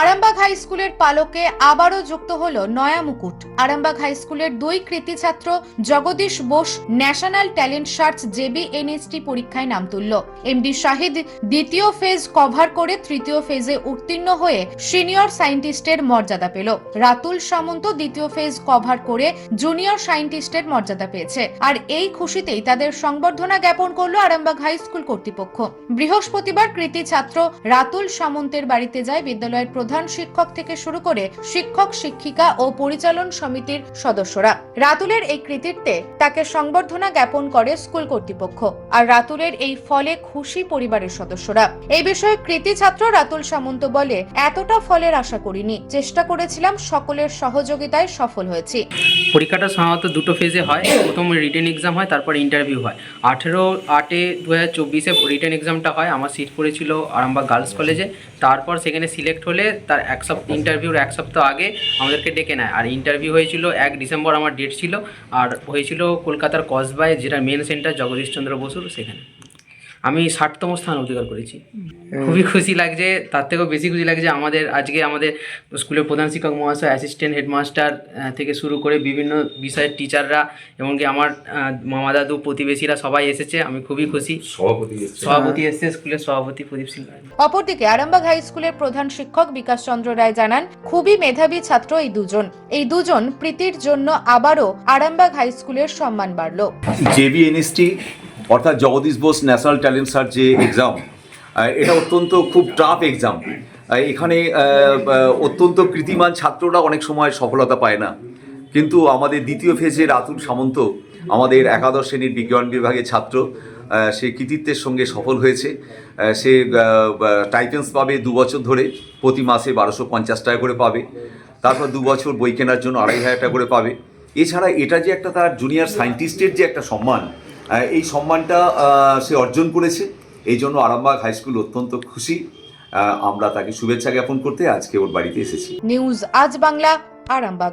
Arambagh high স্কুলের পালকে আবারও যুক্ত হলো নয়া মুকুট। আরামবাগ হাই স্কুলের দুই কৃতি ছাত্র Jagadish Bose national talent search JB NST পরীক্ষায় নাম তুলল। এমডি শাহিদ দ্বিতীয় ফেজ কভার করে তৃতীয় ফেজে উত্তীর্ণ হয়ে সিনিয়র সায়েন্টিস্টের মর্যাদা পেল। রাতুল সামন্ত দ্বিতীয় ফেজ কভার করে জুনিয়র সায়েন্টিস্টের মর্যাদা পেয়েছে। আর এই খুশিতেই তাদের সংবর্ধনা জ্ঞাপন করল আরামবাগ হাই স্কুল কর্তৃপক্ষ। বৃহস্পতিবার কৃতি ছাত্র রাতুল সামন্তের বাড়িতে যায় বিদ্যালয়ের প্রধান শিক্ষক থেকে শুরু করে শিক্ষক, শিক্ষিকা ও পরিচালন সমিতির সদস্যরা। রাতুলের এই কৃতিত্বে তাকে সংবর্ধনা জ্ঞাপন করে স্কুল কর্তৃপক্ষ আর রাতুলের এই ফলে খুশি পরিবারের সদস্যরা। এই বিষয়ে কৃতি ছাত্র রাতুল সামন্ত বলে, এতটা ফলের আশা করিনি। চেষ্টা করেছিলাম সকলের সহযোগিতায় সফল হয়েছি। পরীক্ষাটা সাধারণত দুটো ফেজে হয়। প্রথম রিটেন এক্সাম হয়, তারপর ইন্টারভিউ হয়। আঠেরো আটে দু হাজার চব্বিশে রিটেন এক্সামটা হয়। আমার সিট পড়েছিল আরামবাগ গার্লস কলেজে তারপর সেখানে সিলেক্ট হলে তার এক সপ্তাহ ইন্টারভিউর এক সপ্তাহ আগে আমাদেরকে ডেকে নেয়। আর ইন্টারভিউ হয়েছিল এক ডিসেম্বর, আমার ডেট ছিল। আর হয়েছিল কলকাতার কসবায়, যেটা মেন সেন্টার জগদীশচন্দ্র বসুর, সেখানে। আমি ষাটতম স্থান অধিকার করেছি। খুবই খুশি লাগছে তার থেকেও বেশি খুশি লাগছে আমাদের আজকে আমাদের স্কুলের প্রধান শিক্ষক মহাশয় অ্যাসিস্ট্যান্ট হেডমাস্টার থেকে শুরু করে বিভিন্ন বিষয়ের টিচাররা এমনকি আমার মামা দাদু প্রতিবেশীরা সবাই এসেছে আমি খুবই খুশি। সভাপতি এসছে। সভাপতি এসেছে স্কুলের সভাপতি প্রদীপ সিং অপরদিকে আরামবাগ হাই স্কুলের প্রধান শিক্ষক বিকাশ চন্দ্র রায় জানান খুবই মেধাবী ছাত্র এই দুজন। এই দুজন প্রীতির জন্য আবারও আরামবাগ হাই স্কুলের সম্মান বাড়ল। জেবিএনএসটি অর্থাৎ Jagadish Bose national talent search যে এক্সাম এটা অত্যন্ত খুব টাফ এক্সাম এখানে অত্যন্ত কৃতিমান ছাত্ররা অনেক সময় সফলতা পায় না। কিন্তু আমাদের দ্বিতীয় ফেজে রাতুল সামন্ত, আমাদের একাদশ শ্রেণির বিজ্ঞান বিভাগের ছাত্র সে কৃতিত্বের সঙ্গে সফল হয়েছে। সে টাইটেন্স পাবে দু বছর ধরে, প্রতি মাসে বারোশো পঞ্চাশ টাকা করে পাবে। তারপর দু বছর বই কেনার জন্য আড়াই হাজার টাকা করে পাবে। এছাড়া এটা যে একটা তার জুনিয়র সায়েন্টিস্টের যে একটা সম্মান এই সম্মানটা সে অর্জন করেছে। এই জন্য আরামবাগ হাই স্কুল অত্যন্ত খুশি। আমরা তাকে শুভেচ্ছা জ্ঞাপন করতে আজকে ওর বাড়িতে এসেছি। নিউজ আজ বাংলা, আরামবাগ।